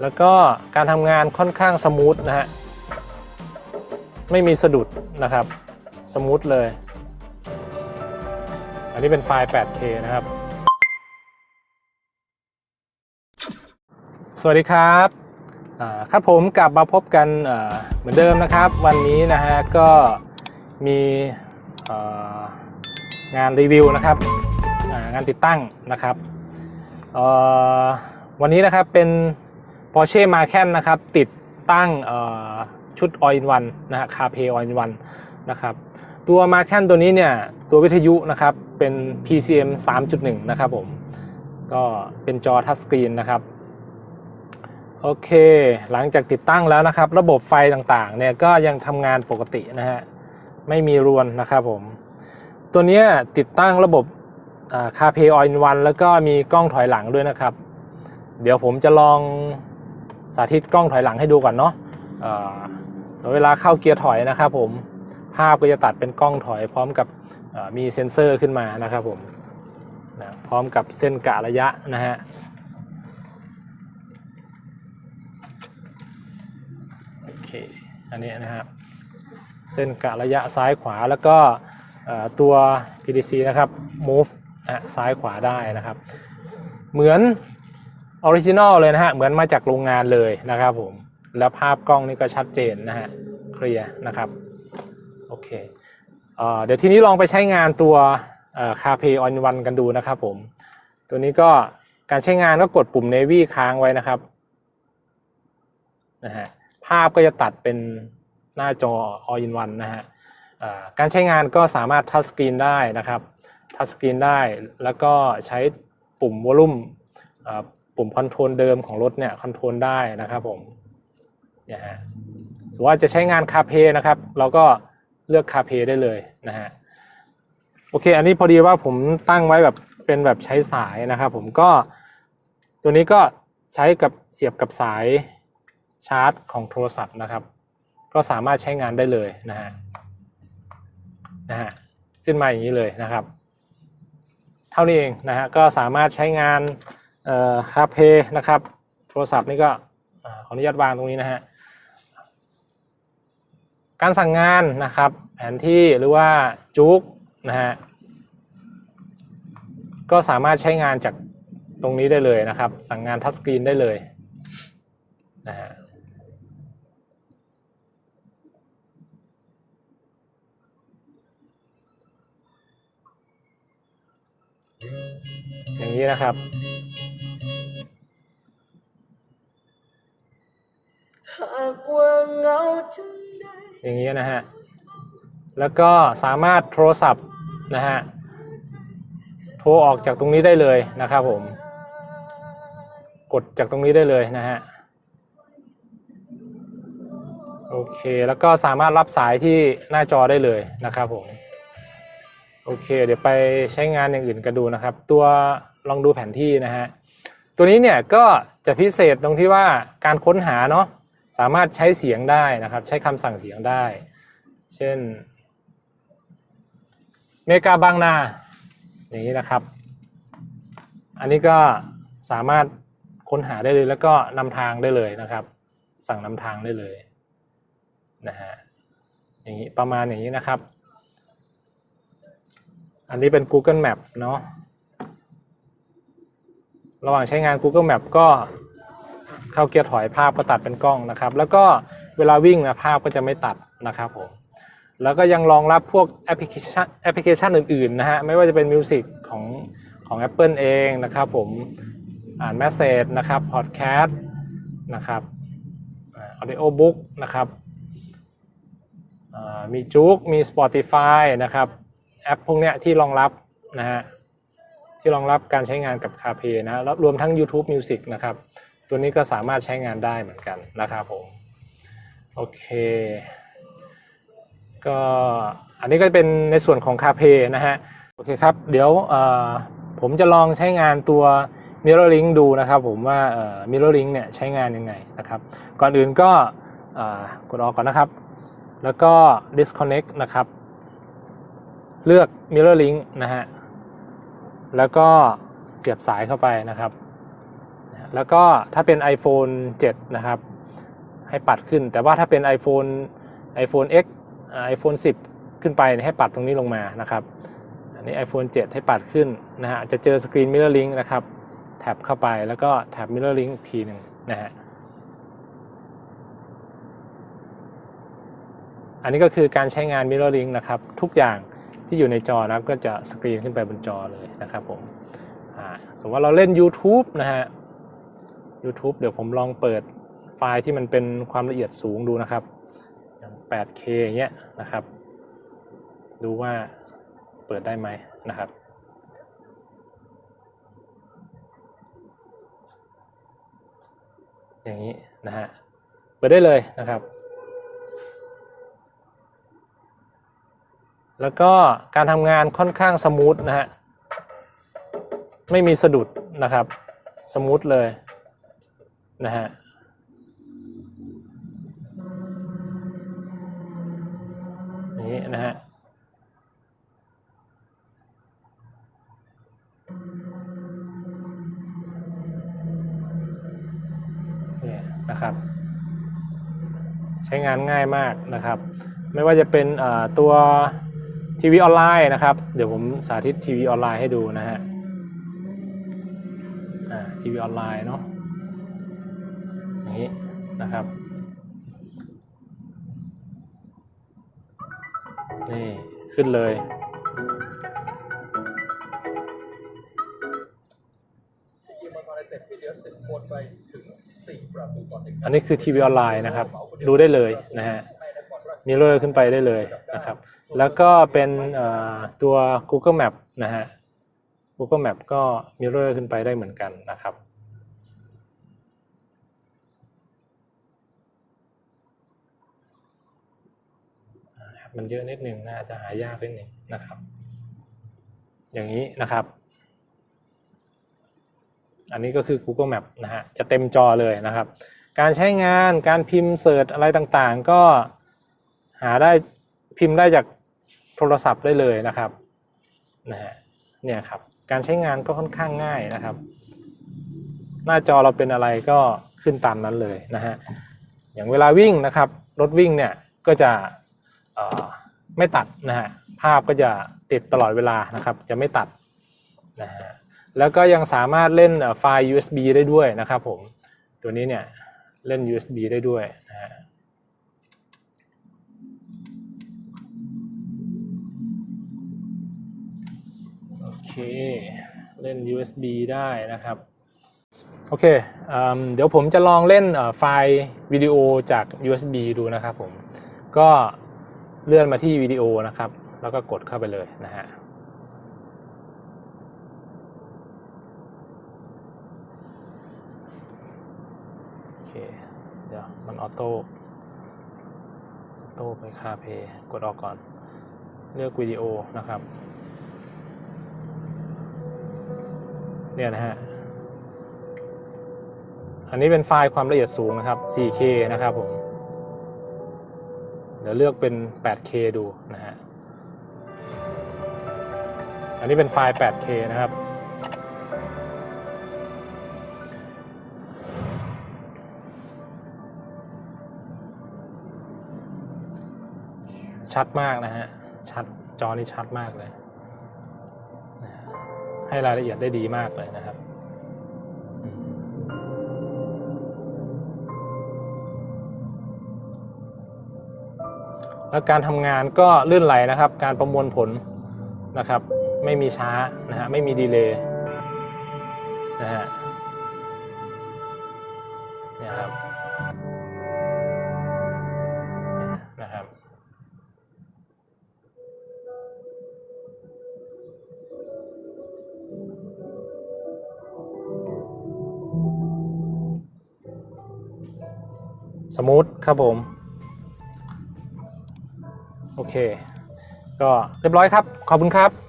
แล้วก็การทำงานค่อนข้างสมูทนะฮะ ไม่มีสะดุดนะครับ สมูทเลย อันนี้เป็นไฟล์ 8K นะครับ สวัสดีครับครับผมกลับมาพบกันเหมือนเดิมนะครับ วันนี้นะฮะก็มีงานรีวิวนะครับงานติดตั้งนะครับวันนี้นะครับเป็น Porsche Macan นะครับติดตั้งเอ่อชุด All in One นะฮะ CarPlay All in One นะครับตัว Macan ตัวนี้เนี่ยตัววิทยุนะครับเป็น PCM 3.1 นะครับผม ก็เป็นจอทัชสกรีนนะครับโอเค หลังจากติดตั้งแล้วนะครับ ระบบไฟต่างๆ เนี่ยก็ยังทำงานปกตินะฮะ ไม่มีรวนนะครับผม ตัวนี้ติดตั้งระบบคาเพย์ออยน์วันแล้วก็มีกล้องถอยหลังด้วยนะครับ เดี๋ยวผมจะลอง สาธิตกล้องถอยหลังให้ดูก่อนเนาะเเวลาเข้าเกียร์ถอยนะครับผมภาพก็จะตัดเป็นกล้องถอยพร้อมกับมีเซ็นเซอร์ขึ้นมานะครับผมนะพร้อมกับเส้นกะระยะนะฮะโอเคอันนี้นะครับเส้นกะระยะซ้ายขวาแล้วก็ตัว PDC นะครับ move นะซ้ายขวาได้นะครับ เหมือน ออริจินอลเลยนะฮะ เหมือนมาจากโรงงานเลยนะครับผม แล้วภาพกล้องนี่ก็ชัดเจนนะฮะ เคลียร์นะครับ โอเคเออเดี๋ยวทีนี้ลองไปใช้งานตัวคาเพย์ออนวันกันดูนะครับผม ตัวนี้ก็การใช้งานก็กดปุ่ม Navy ค้างไว้นะครับนะฮะภาพก็จะตัดเป็นหน้าจอ all in one นะฮะการใช้งานก็สามารถทัชสกรีนได้นะครับทัชสกรีนได้แล้วก็ใช้ปุ่มวอลลุ่ม ปุ่มคอนโทรลเดิมของรถเนี่ยคอนโทรลได้นะครับผมเนี่ยฮะสมมติว่าจะใช้งานคาเพนะครับ เราก็เลือกคาเพได้เลยนะฮะโอเค อันนี้พอดีว่าผมตั้งไว้แบบเป็นแบบใช้สายนะครับ ผมก็ตัวนี้ก็ใช้กับเสียบกับสายชาร์จของโทรศัพท์นะครับ ก็สามารถใช้งานได้เลยนะฮะนะฮะขึ้นมาอย่างนี้เลยนะครับ เท่านี้เองนะฮะก็สามารถใช้งาน คาเพนะครับ โทรศัพท์นี่ก็อ่าขออนุญาตวางตรงนี้นะฮะการสั่งงานนะครับ แผนที่หรือว่าจุกนะฮะก็สามารถใช้งานจากตรงนี้ได้เลยนะครับ สั่งงานทัชสกรีนได้เลยนะฮะ อย่างนี้นะครับ อย่างนี้นะฮะ แล้วก็สามารถโทรศัพท์นะฮะ โทรออกจากตรงนี้ได้เลยนะครับผม กดจากตรงนี้ได้เลยนะฮะ โอเค แล้วก็สามารถรับสายที่หน้าจอได้เลยนะครับผม โอเค เดี๋ยวไปใช้งานอย่างอื่นกันดูนะครับ ตัวลองดูแผนที่นะฮะตัวนี้เนี่ยก็จะพิเศษตรงที่ว่าการค้นหาเนาะสามารถใช้เสียงได้นะครับ ใช้คำสั่งเสียงได้ เช่น เมกาบางนา อย่างนี้นะครับ อันนี้ก็สามารถค้นหาได้เลยแล้วก็นำทางได้เลยนะครับ สั่งนำทางได้เลยนะฮะอย่างนี้ประมาณอย่างนี้นะครับ อันนี้เป็น Google Map เนาะระหว่างใช้งาน Google Map ก็เข้าเกียร์ถอยภาพก็ตัดเป็นกล้องนะครับ แล้วก็เวลาวิ่งนะภาพก็จะไม่ตัดนะครับผมแล้วก็ยังรองรับพวกแอปพลิเคชันแอปพลิเคชันอื่นๆนะฮะไม่ว่าจะเป็นมิวสิกของของ Apple เองนะครับผมอ่านแมสเซจนะครับพอดแคสต์นะครับออดิโอบุ๊กนะครับมีจุกมี Spotify นะครับ แอปพวกเนี้ยที่รองรับนะฮะที่รองรับการใช้งานกับ CarPlay นะแล้วรวมทั้ง YouTube Music นะครับ ตัวนี้ก็สามารถใช้งานได้เหมือนกันนะครับผมโอเค ก็อันนี้ก็เป็นในส่วนของ CarPlay นะฮะโอเคครับ เดี๋ยวผมจะลองใช้งานตัว MirrorLink ดูนะครับผมว่า MirrorLink เนี่ยใช้งานยังไงนะครับ ก่อนอื่นก็กดออกก่อนนะครับ แล้วก็ disconnect นะครับ เลือก Mirror Link นะฮะ แล้วก็เสียบสายเข้าไปนะครับ แล้วก็ถ้าเป็น iPhone 7 นะครับ ให้ปัดขึ้น แต่ว่าถ้าเป็น iPhone iPhone X iPhone 10 ขึ้นไปให้ปัดตรงนี้ลงมานะครับ อันนี้ iPhone 7 ให้ปัดขึ้นนะฮะ จะเจอสกรีน Mirror Link นะครับ แท็บเข้าไป แล้วก็แท็บ Mirror Link อีกทีหนึ่งนะฮะอันนี้ก็คือการใช้งาน Mirror Link นะครับ ทุกอย่าง ที่อยู่ในจอนะครับก็จะสกรีนขึ้นไปบนจอเลยนะครับผมสมมติว่าเราเล่น YouTube นะฮะ YouTube เดี๋ยวผมลองเปิดไฟล์ที่มันเป็นความละเอียดสูงดูนะครับอย่าง 8K อย่างเงี้ยนะครับ ดูว่าเปิดได้ไหมนะครับอย่างนี้นะฮะเปิดได้เลยนะครับ แล้วก็การทำงานค่อนข้างสมูทนะฮะ ไม่มีสะดุดนะครับ สมูทเลยนะฮะอย่างนี้นะฮะเนี่ยนะครับ ใช้งานง่ายมากนะครับ ไม่ว่าจะเป็นตัว ทีวีออนไลน์นะครับ เดี๋ยวผมสาธิตทีวีออนไลน์ให้ดูนะฮะทีวีออนไลน์เนาะอย่างนี้นะครับนี่ขึ้นเลยอันนี้คือทีวีออนไลน์นะครับ ดูได้เลยนะฮะ มิเรอร์ขึ้นไปได้เลยนะครับ แล้วก็เป็นตัว Google Map นะฮะ Google Map ก็มิเรอร์ขึ้นไปได้เหมือนกันนะครับมันเยอะนิดนึงน่าจะหายากนิดนึงนะครับ อย่างนี้นะครับ อันนี้ก็คือ Google Map นะฮะจะเต็มจอเลยนะครับ การใช้งานการพิมพ์เสิร์ชอะไรต่างๆ ก็ หาได้พิมพ์ได้จากโทรศัพท์ได้เลยนะครับนะฮะเนี่ยครับการใช้งานก็ค่อนข้างง่ายนะครับ หน้าจอเราเป็นอะไรก็ขึ้นตามนั้นเลยนะฮะอย่างเวลาวิ่งนะครับรถวิ่งเนี่ยก็จะไม่ตัดนะฮะภาพก็จะติดตลอดเวลานะครับ จะไม่ตัดนะฮะแล้วก็ยังสามารถเล่นไฟล์ USB ได้ด้วยนะครับผมตัวนี้เนี่ยเล่น USB ได้ด้วยนะฮะ เคเล่น USB ได้นะครับ โอเคเเดี๋ยวผมจะลองเล่นไฟล์วิดีโอจาก USB ดูนะครับผม ก็เลื่อนมาที่วิดีโอนะครับ แล้วก็กดเข้าไปเลยนะฮะโอเค เดี๋ยวมันออโต้ออโต้ไปคาเพยกดออกก่อน เลือกวิดีโอนะครับ เนี่ยนะฮะอันนี้เป็นไฟล์ความละเอียดสูงนะครับ 4K นะครับผม เดี๋ยวเลือกเป็น 8K ดูนะฮะ อันนี้เป็นไฟล์ 8K นะครับ ชัดมากนะฮะ ชัด จอนี่ชัดมากเลย ให้รายละเอียดได้ดีมากเลยนะครับแล้วการทำงานก็ลื่นไหลนะครับ การประมวลผลนะครับ ไม่มีช้านะฮะไม่มีดีเลย์นะฮะเนี่ยครับ สมูทครับผม โอเค ก็เรียบร้อยครับ ขอบคุณครับ